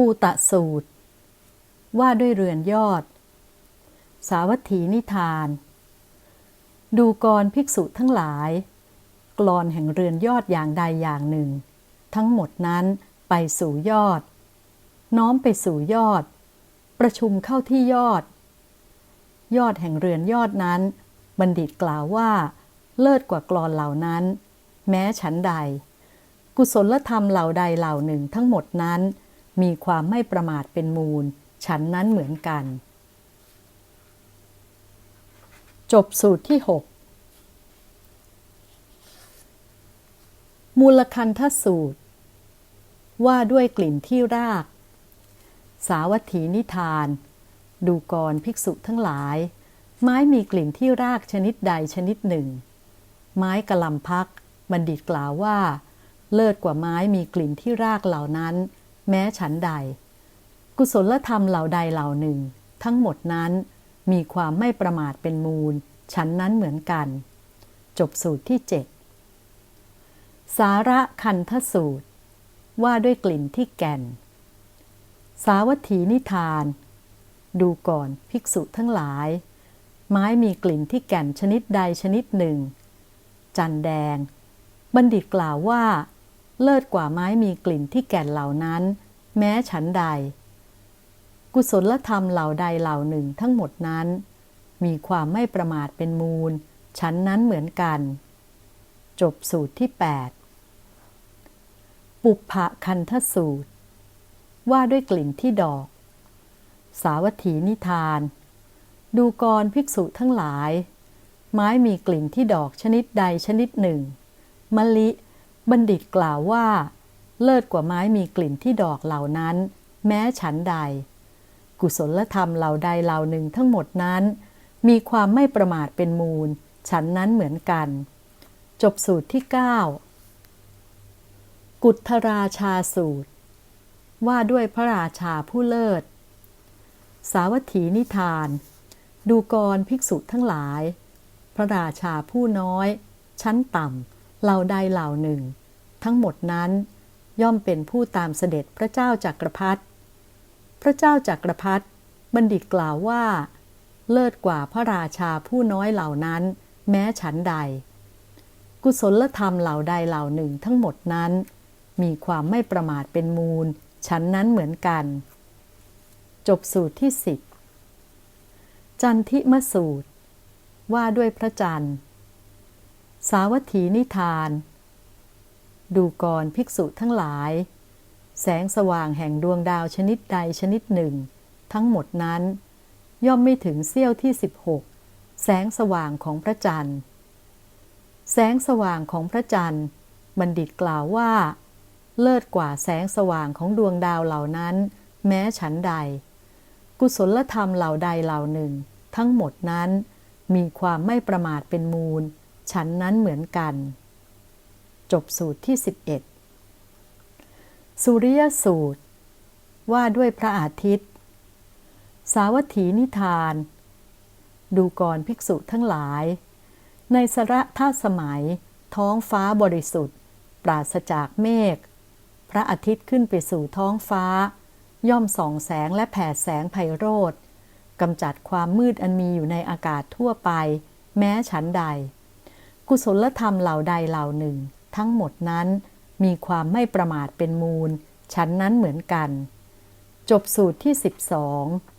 กูตะสูตร ว่าด้วยเรือนยอด สาวัตถีนิทาน ดูกรภิกษุทั้งหลายกลอนแห่งเรือนยอดอย่างใดอย่างหนึ่ง ทั้งหมดนั้นไปสู่ยอด น้อมไปสู่ยอด ประชุมเข้าที่ยอด ยอดแห่งเรือนยอดนั้น บัณฑิตกล่าวว่า เลิศกว่ากลอนเหล่านั้น แม้ฉันใด กุศลธรรมเหล่าใดเหล่าหนึ่งทั้งหมดนั้น มีความไม่ประมาทเป็นมูล ฉันนั้นเหมือนกัน จบสูตรที่ 6 มูลคันทสูตร ว่าด้วยกลิ่นที่ราก สาวัตถีนิทาน ดูกรภิกษุทั้งหลาย ไม้มีกลิ่นที่รากชนิดใดชนิดหนึ่ง ไม้กระลำพัก บัณฑิตกล่าวว่า เลิศกว่าไม้มีกลิ่นที่รากเหล่านั้น แม้ฉันใด กุศลธรรมเหล่าใดเหล่าหนึ่ง ทั้งหมดนั้นมีความไม่ประมาทเป็นมูล ฉันนั้นเหมือนกัน จบสูตรที่เจ็ดสาระคันทสูตร ว่าด้วยกลิ่นที่แก่น สาวัตถีนิทาน ดูก่อนภิกษุทั้งหลาย ไม้มีกลิ่นที่แก่นชนิดใดชนิดหนึ่ง จันแดง บัณฑิตกล่าวว่า เลิศกว่าไม้มีกลิ่นที่แก่นเหล่านั้น แม้ฉันใด กุศลธรรมเหล่าใดเหล่าหนึ่งทั้งหมดนั้น มีความไม่ประมาทเป็นมูล ฉันนั้นเหมือนกัน จบสูตรที่ 8 ปุพพะคันทสูตร ว่าด้วยกลิ่นที่ดอก สาวัตถีนิทาน ดูกรภิกษุทั้งหลาย ไม้มีกลิ่นที่ดอกชนิดใดชนิดหนึ่งมะลิ บัณฑิตกล่าวว่า เลิศกว่าไม้มีกลิ่นที่ดอกเหล่านั้น แม้ฉันใด กุศลธรรมเหล่าใดเหล่าหนึ่งทั้งหมดนั้น มีความไม่ประมาทเป็นมูล ฉันนั้นเหมือนกัน จบสูตรที่ 9 กุทราชาสูตร ว่าด้วยพระราชาผู้เลิศ สาวัตถีนิทาน ดูกรภิกษุทั้งหลาย พระราชาผู้น้อย ชั้นต่ำเหล่าใดเหล่าหนึ่ง ทั้งหมดนั้น ย่อมเป็นผู้ตามเสด็จพระเจ้าจักรพรรดิพระเจ้าจักรพรรดิบัณฑิตกล่าวว่า เลิศกว่าพระราชาผู้น้อยเหล่านั้น แม้ฉันใด กุศลธรรมเหล่าใดเหล่าหนึ่งทั้งหมดนั้น มีความไม่ประมาทเป็นมูล ฉันนั้นเหมือนกัน จบสูตรที่สิบจันทิมสูตร ว่าด้วยพระจันทร์ สาวัตถีนิทาน ดูกอรภิกษุทั้งหลาย แสงสว่างแห่งดวงดาวชนิดใดชนิดหนึ่ง ทั้งหมดนั้น ย่อมไม่ถึงเสี้ยวที่ 16 แสงสว่างของพระจันทร์ แสงสว่างของพระจันทร์ บัณฑิตกล่าวว่า เลิศกว่าแสงสว่างของดวงดาวเหล่านั้น แม้ฉันใด กุศลธรรมเหล่าใดเหล่าหนึ่ง ทั้งหมดนั้น มีความไม่ประมาทเป็นมูล ฉันนั้นเหมือนกัน จบสูตรที่ 11 สุริยสูตร ว่าด้วยพระอาทิตย์ สาวัตถีนิทาน ดูกรภิกษุทั้งหลาย ในสระท่าสมัย ท้องฟ้าบริสุทธิ์ ปราศจากเมฆ พระอาทิตย์ขึ้นไปสู่ท้องฟ้า ย่อมส่องแสงและแผดแสงไพโรธกำจัดความมืดอันมีอยู่ในอากาศทั่วไป แม้ฉันใด กุศลธรรมเหล่าใดเหล่าหนึ่ง ทั้งหมดนั้น มีความไม่ประมาทเป็นมูล ชั้นนั้นเหมือนกัน จบสูตรที่ 12